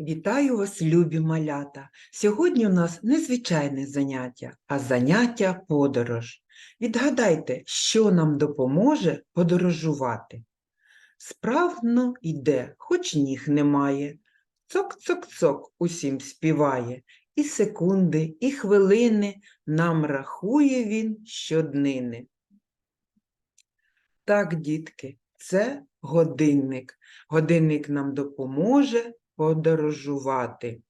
Вітаю вас, любі малята! Сьогодні у нас незвичайне заняття, а заняття подорож. Відгадайте, що нам допоможе подорожувати. Справно йде, хоч ніг немає. Цок-цок-цок усім співає. І секунди, і хвилини нам рахує він щоднини. Так, дітки, це годинник. Годинник нам допоможе подорожувати.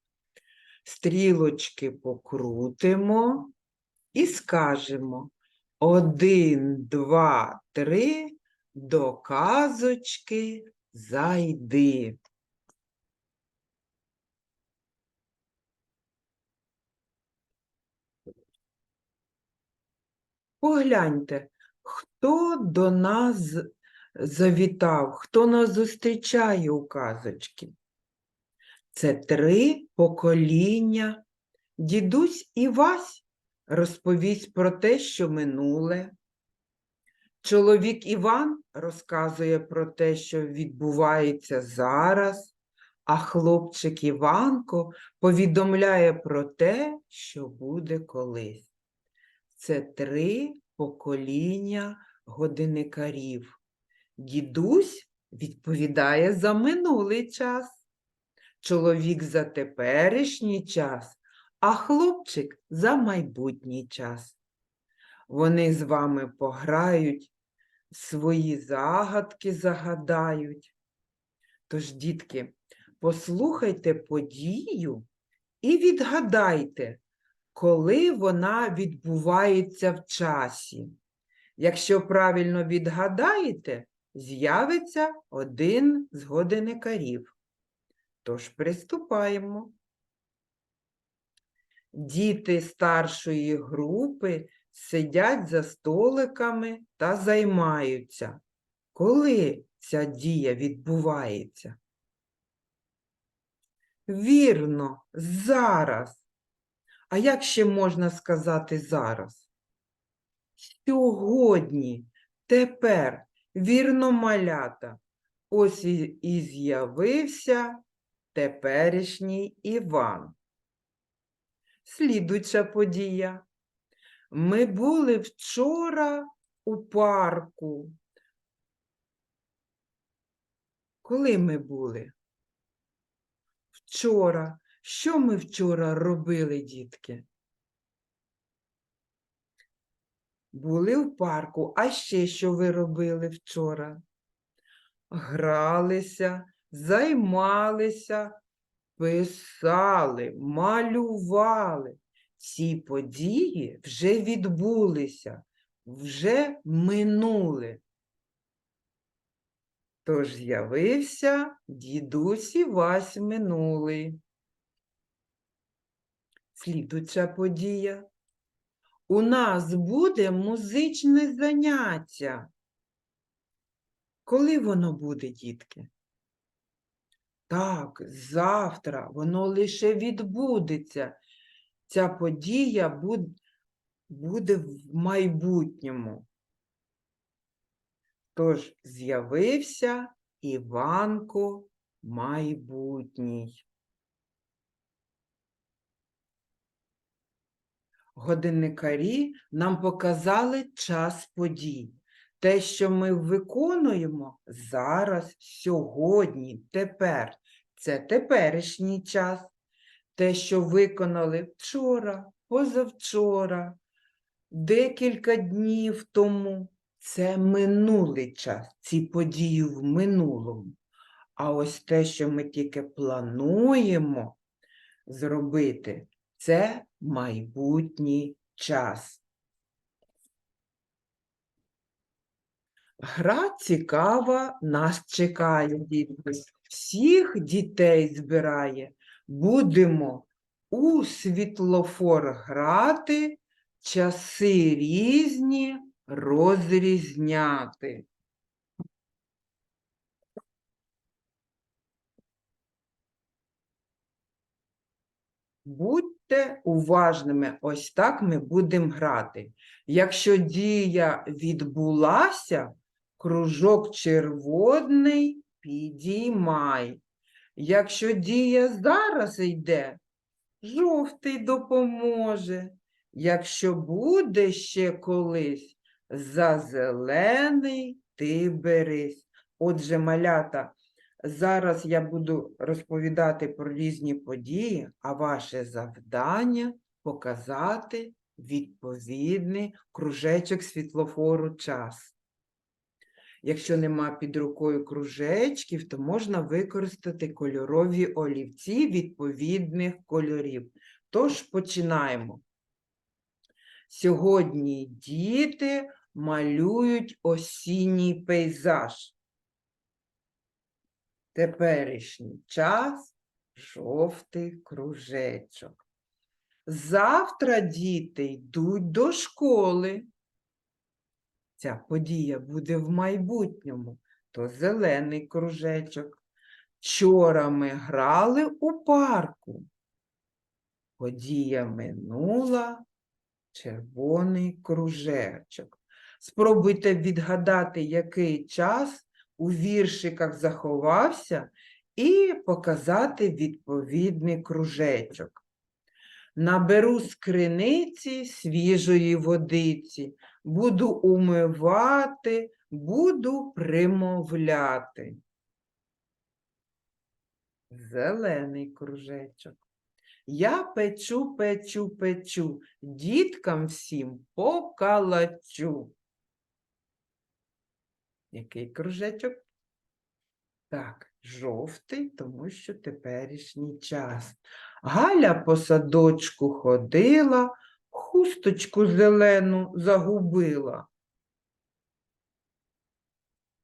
Стрілочки покрутимо і скажемо один, два, три, до казочки зайди. Погляньте, хто до нас завітав, хто нас зустрічає у казочці. Це три покоління. Дідусь Івась розповість про те, що минуле. Чоловік Іван розказує про те, що відбувається зараз, а хлопчик Іванко повідомляє про те, що буде колись. Це три покоління годинникарів. Дідусь відповідає за минулий час чоловік за теперішній час, а хлопчик за майбутній час. Вони з вами пограють, свої загадки загадають. Тож, дітки, послухайте подію і відгадайте, коли вона відбувається в часі. Якщо правильно відгадаєте, з'явиться один з годинникарів. Тож приступаємо. Діти старшої групи сидять за столиками та займаються. Коли ця дія відбувається? Вірно, зараз. А як ще можна сказати зараз? Сьогодні, тепер, вірно малята. Ось і, з'явився теперішній Іван. Слідуюча подія. Ми були вчора у парку. Коли ми були? Вчора. Що ми вчора робили, дітки? Були в парку, а ще що ви робили вчора? Гралися, займалися, писали, малювали. Ці події вже відбулися, вже минули. Тож з'явився дідусь Івась минулий. Слідуча подія. У нас буде музичне заняття. Коли воно буде, дітки? Так, завтра воно лише відбудеться. Ця подія буд- буде в майбутньому. Тож з'явився Іванко майбутній. Годинникарі нам показали час подій. Те, що ми виконуємо зараз, сьогодні, тепер, це теперішній час. Те, що виконали вчора, позавчора, декілька днів тому, це минулий час, ці події в минулому. А ось те, що ми тільки плануємо зробити, це майбутній час. Гра цікава нас чекає, дітки. Всіх дітей збирає. Будемо у світлофор грати, часи різні розрізняти. Будьте уважними, ось так ми будемо грати. Якщо дія відбулася, кружок червоний підіймай. Якщо дія зараз йде, жовтий допоможе. Якщо буде ще колись, за зелений ти берись. Отже, малята, зараз я буду розповідати про різні події, а ваше завдання показати відповідний кружечок світлофору час. Якщо нема під рукою кружечків, то можна використати кольорові олівці відповідних кольорів. Тож починаємо. Сьогодні діти малюють осінній пейзаж. Теперішній час жовтий кружечок. Завтра діти йдуть до школи. Ця подія буде в майбутньому, то зелений кружечок. Вчора ми грали у парку. Подія минула, червоний кружечок. Спробуйте відгадати, який час у віршиках заховався, і показати відповідний кружечок. Наберу з криниці свіжої водиці, буду умивати, буду примовляти. Зелений кружечок. Я печу, печу, печу, діткам всім покалачу. Який кружечок? Так, жовтий, тому що теперішній час. Галя по садочку ходила, хусточку зелену загубила.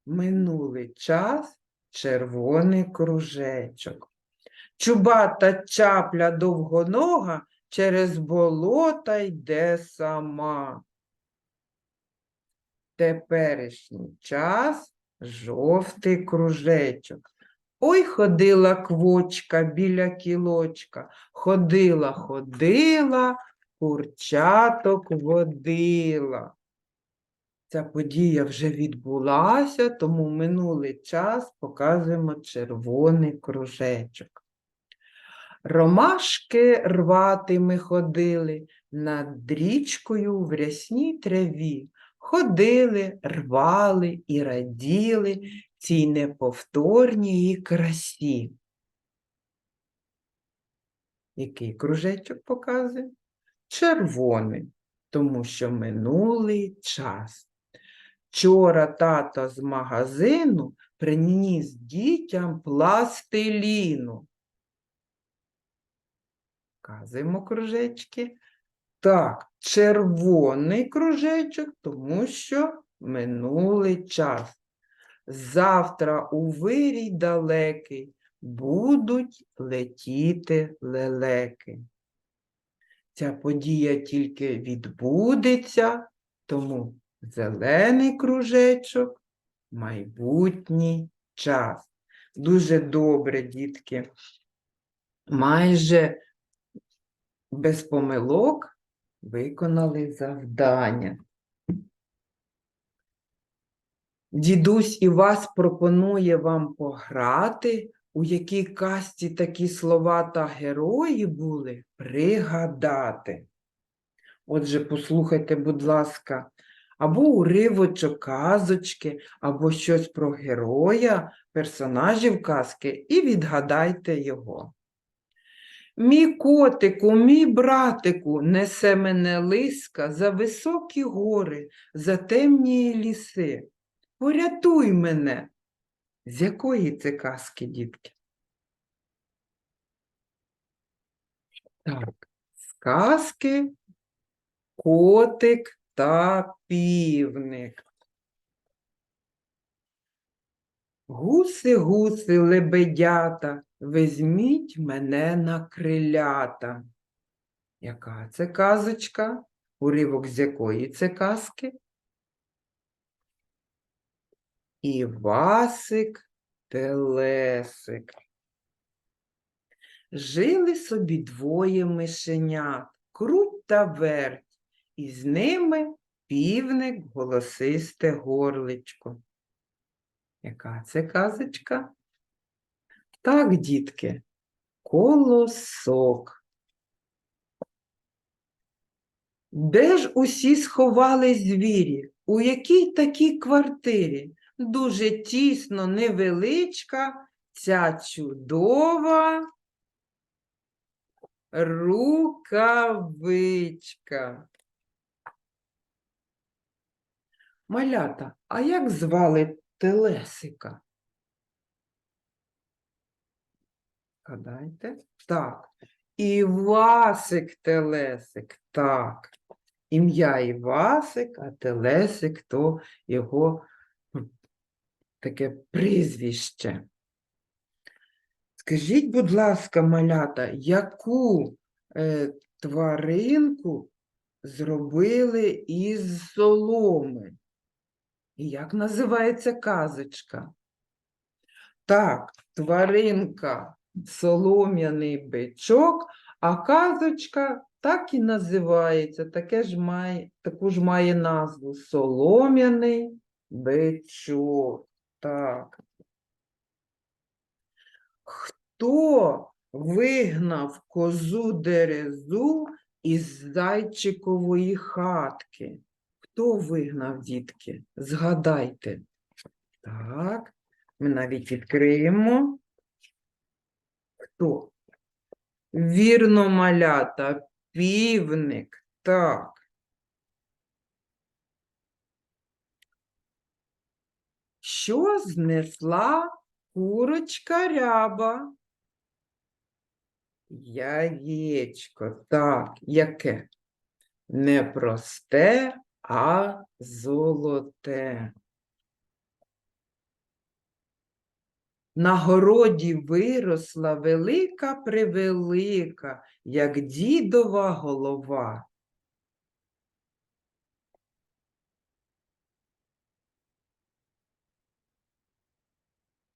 Минулий час червоний кружечок. Чубата чапля довгонога через болота йде сама. Теперішній час жовтий кружечок. Ой, ходила квочка біля кілочка, ходила, ходила, курчаток водила. Ця подія вже відбулася, тому минулий час показуємо червоний кружечок. Ромашки рвати ми ходили над річкою в рясній траві. Ходили, рвали і раділи цій неповторній красі. Який кружечок показує? Червоний, тому що минулий час. Вчора тато з магазину приніс дітям пластиліну. Показуємо кружечки. Так, червоний кружечок, тому що минулий час. Завтра у вирій далекий будуть летіти лелеки. Ця подія тільки відбудеться, тому зелений кружечок, майбутній час. Дуже добре, дітки. Майже без помилок виконали завдання. Дідусь і вас пропонує вам пограти, у якій казці такі слова та герої були, пригадати. Отже, послухайте, будь ласка, або уривочок казочки, або щось про героя, персонажів казки, і відгадайте його. Мій котику, мій братику, несе мене лиска за високі гори, за темні ліси. Порятуй мене. З якої це казки, дітки? Так, з казки котик та півник. Гуси, гуси, лебедята, візьміть мене на крилята. Яка це казочка? Уривок з якої це казки? Івасик Телесик. Жили собі двоє мишенят, круть та верть, і з ними півник голосисте горличко. Яка це казочка? Так, дітки, колосок. Де ж усі сховались звірі? У якій такій квартирі? Дуже тісно, невеличка, ця чудова рукавичка. Малята, а як звали Телесика? Гадайте? Так. Івасик Телесик, так. Ім'я Івасик, а Телесик то його таке прізвище. Скажіть, будь ласка, малята, яку е, тваринку зробили із соломи? І як називається казочка? Так, тваринка солом'яний бичок, а казочка так і називається, таке ж має, таку ж має назву солом'яний бичок. Так. Хто вигнав козу дерезу із зайчикової хатки? Хто вигнав, дітки? Згадайте. Так, ми навіть відкриємо. Хто? Вірно, малята, півник. Так. Що знесла курочка ряба? Яєчко. Так, яке? Не просте, а золоте. На городі виросла велика превелика, як дідова голова.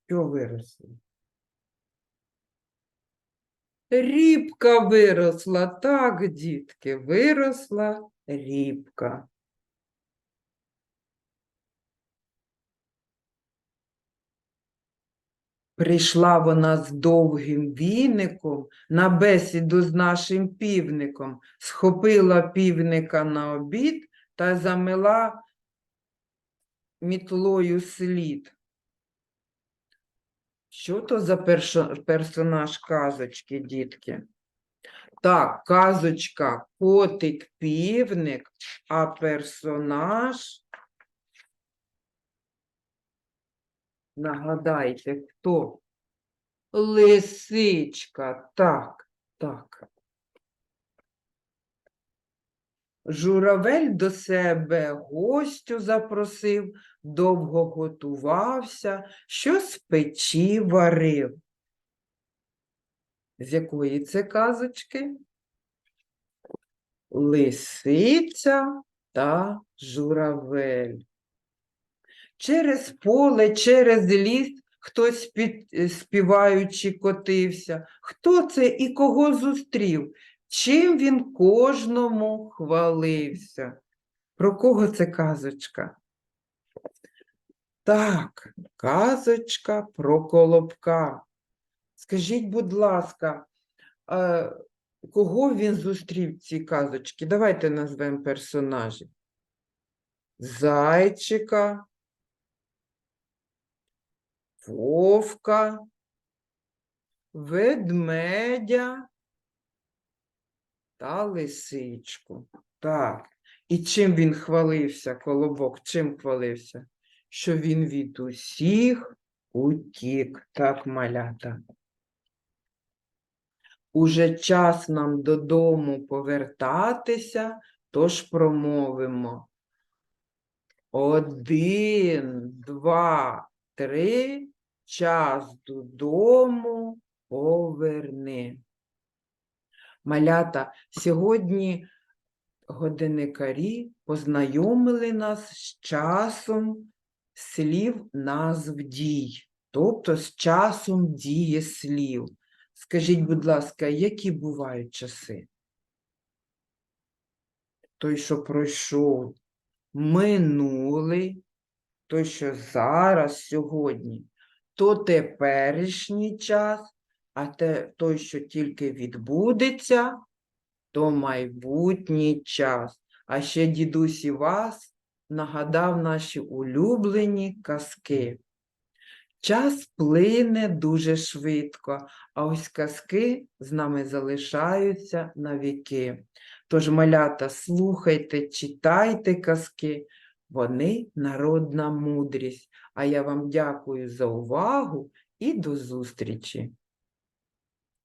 Що виросло? Рібка виросла, так, дітки, виросла рібка. Прийшла вона з довгим віником на бесіду з нашим півником, схопила півника на обід та замила мітлою слід. Що то за персонаж казочки, дітки? Так, казочка котик півник, а персонаж. Нагадайте, хто? Лисичка. Так, так. Журавель до себе гостю запросив, довго готувався, що з печі варив. З якої це казочки? Лисиця та журавель. Через поле, через ліс хтось е, співаючи котився. Хто це і кого зустрів? Чим він кожному хвалився? Про кого це казочка? Так, казочка про колобка. Скажіть, будь ласка, кого він зустрів в цій казочці? Давайте назвемо персонажів. Зайчика, вовка, ведмедя та лисичку. Так. І чим він хвалився, колобок? Чим хвалився? Що він від усіх утік, так, малята. Уже час нам додому повертатися, тож промовимо. Один, два, три, час додому поверни. Малята, сьогодні годинникарі познайомили нас з часом слів назв дій, тобто з часом дії слів. Скажіть, будь ласка, які бувають часи? Той, що пройшов, минулий, той, що зараз, сьогодні, то теперішній час, а те, той, що тільки відбудеться, то майбутній час. А ще дідусь вас нагадав наші улюблені казки. Час плине дуже швидко, а ось казки з нами залишаються навіки. Тож, малята, слухайте, читайте казки, вони народна мудрість. А я вам дякую за увагу і до зустрічі!